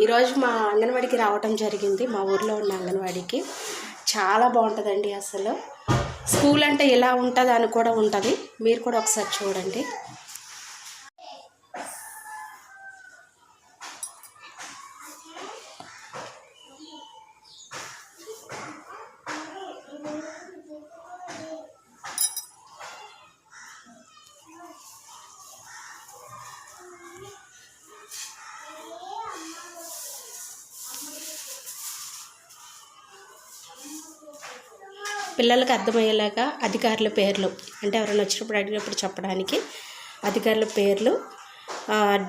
ఈరోజు మా అంగన్వాడికి రావటం జరిగింది. మా ఊర్లో ఉన్న అంగన్వాడికి. చాలా బాగుంటుందండి అసలు. స్కూల్ అంటే ఎలా ఉంటుంది అని కూడా ఉంటుంది. మీరు కూడా ఒకసారి చూడండి. పిల్లలకు అర్థమయ్యేలాగా అధికారుల పేర్లు అంటే ఎవరైనా వచ్చినప్పుడు అడిగినప్పుడు చెప్పడానికి అధికారుల పేర్లు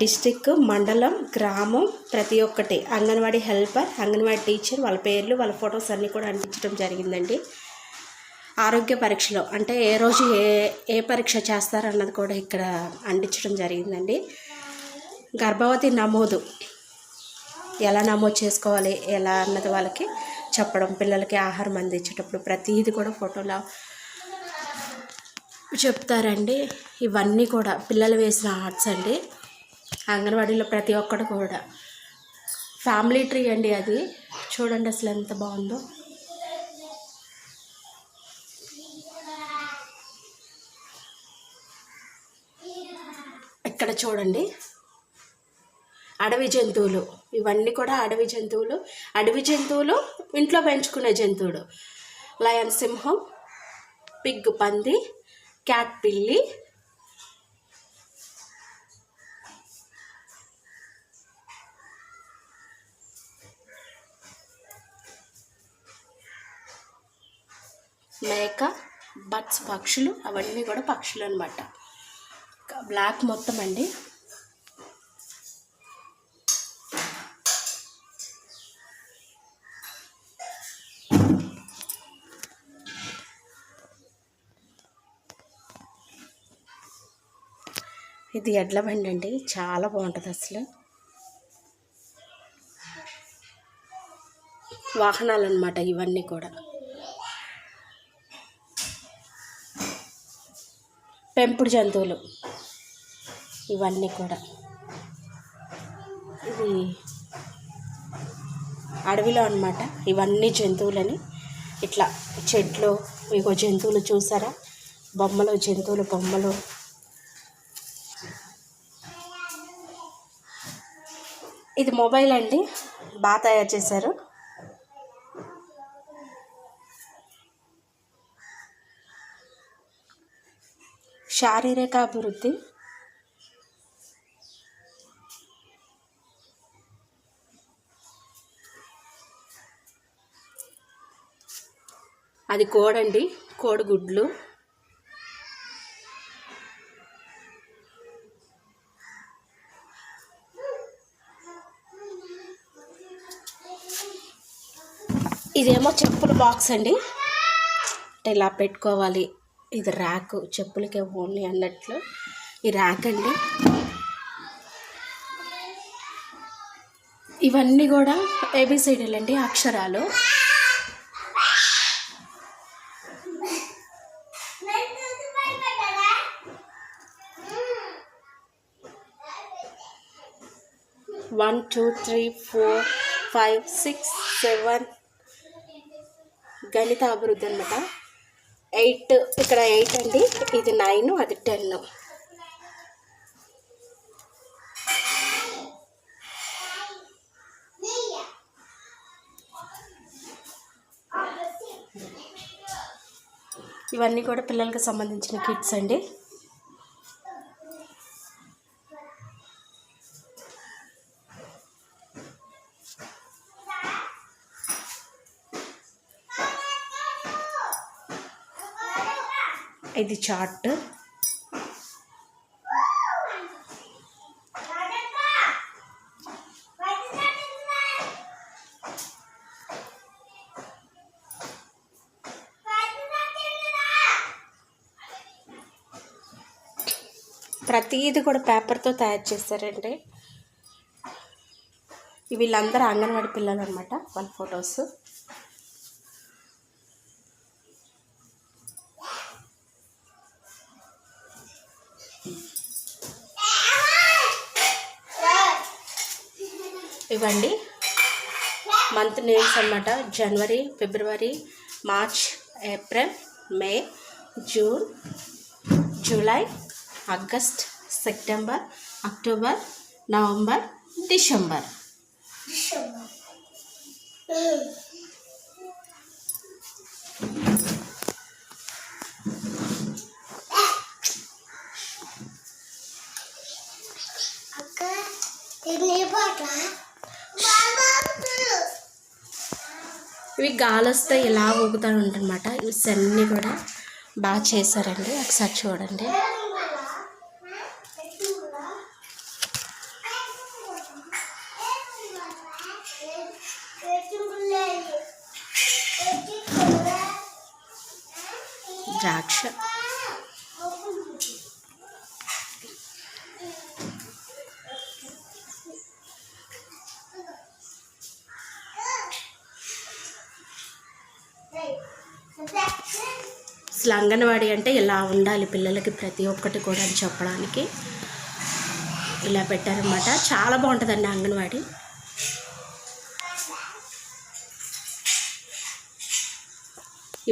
డిస్టిక్ మండలం గ్రామం ప్రతి ఒక్కటి అంగన్వాడీ హెల్పర్ అంగన్వాడీ టీచర్ వాళ్ళ పేర్లు వాళ్ళ ఫొటోస్ అన్నీ కూడా అంటించడం జరిగిందండి. ఆరోగ్య పరీక్షలో అంటే ఏ రోజు ఏ ఏ పరీక్ష చేస్తారన్నది కూడా ఇక్కడ అంటించడం జరిగిందండి. గర్భవతి నమోదు ఎలా నమోదు చేసుకోవాలి ఎలా అన్నది వాళ్ళకి చెప్పడం పిల్లలకి ఆహారం అందించేటప్పుడు ప్రతిదీ కూడా ఫోటోలో చెప్తారండి. ఇవన్నీ కూడా పిల్లలు వేసిన ఆర్ట్స్ అండి. అంగన్వాడీలో ప్రతి ఒక్కటి కూడా. ఫ్యామిలీ ట్రీ అండి అది. చూడండి అసలు ఎంత బాగుందో. ఇక్కడ చూడండి. అడవి జంతువులు. ఇవన్నీ కూడా అడవి జంతువులు. అడవి జంతువులు ఇంట్లో పెంచుకునే జంతువులు. లయన్ సింహం పిగ్ పంది క్యాట్ పిల్లి మేక బట్స్ పక్షులు అవన్నీ కూడా పక్షులు అనమాట బ్లాక్ మొత్తం అండి. ఇది ఎడ్ల బండి అండి. చాలా బాగుంటుంది అసలు. వాహనాలు అనమాట ఇవన్నీ కూడా. పెంపుడు జంతువులు ఇవన్నీ కూడా. ఇది అడవిలో అనమాట ఇవన్నీ జంతువులని ఇట్లా చెట్లు ఇగో జంతువులు చూసారా? బొమ్మలు జంతువులు బొమ్మలు. ఇది మొబైల్ అండి. బాగా తయారు చేశారు. శారీరక అభివృద్ధి అది కోడండి. కోడిగుడ్లు. ఇదేమో చెప్పుల బాక్స్ అండి. అంటే ఇలా పెట్టుకోవాలి. ఇది ర్యాక్. చెప్పులకే ఓన్లీ అన్నట్లు. ఈ ర్యాక్ అండి. ఇవన్నీ కూడా ఏబిసిడీలు అండి అక్షరాలు. One two three four five six seven గణిత అభివృద్ధి అనమాట ఎయిట్ ఇక్కడ ఎయిట్ అండి. ఇది నైన్ అది టెన్ ఇవన్నీ కూడా పిల్లలకు సంబంధించిన కిట్స్ అండి. ఇది చార్ట్ ప్రతిదీ కూడా పేపర్తో తయారు చేస్తారండి. వీళ్ళందరూ అంగన్వాడి పిల్లలు అనమాట వాళ్ళ ఫొటోస్. ఇవ్వండి మంత్ నేమ్స్ అన్నమాట. January February March April May June July August September October November December అక్క ఇవి గాలి వస్తే ఇలా ఊగుతూ ఉంటనమాట ఇవి అన్నీ కూడా బాగా చేశారండి. ఒకసారి చూడండి. ద్రాక్ష. అసలు అంగన్వాడీ అంటే ఇలా ఉండాలి పిల్లలకి ప్రతి ఒక్కటి కూడా అని చెప్పడానికి ఇలా పెట్టారనమాట చాలా బాగుంటుందండి అంగన్వాడీ.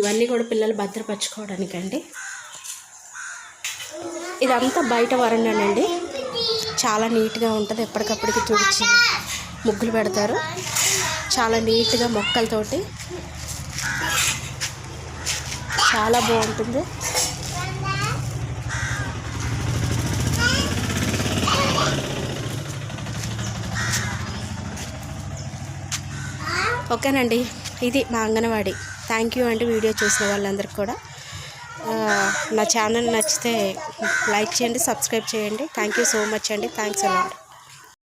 ఇవన్నీ కూడా పిల్లలు భద్రపరచుకోవడానికండి. ఇదంతా బయట వరండానండి చాలా నీట్గా ఉంటుంది. ఎప్పటికప్పటికి తుడిచి ముగ్గులు పెడతారు. చాలా నీట్గా మొక్కలతోటి చాలా బాగుంటుంది. ఓకేనండి ఇది మా అంగన్వాడి. థ్యాంక్ యూ అండి వీడియో చూసిన వాళ్ళందరికీ కూడా. నా ఛానల్ నచ్చితే లైక్ చేయండి సబ్స్క్రైబ్ చేయండి. థ్యాంక్ యూ సో మచ్ అండి. Thanks a lot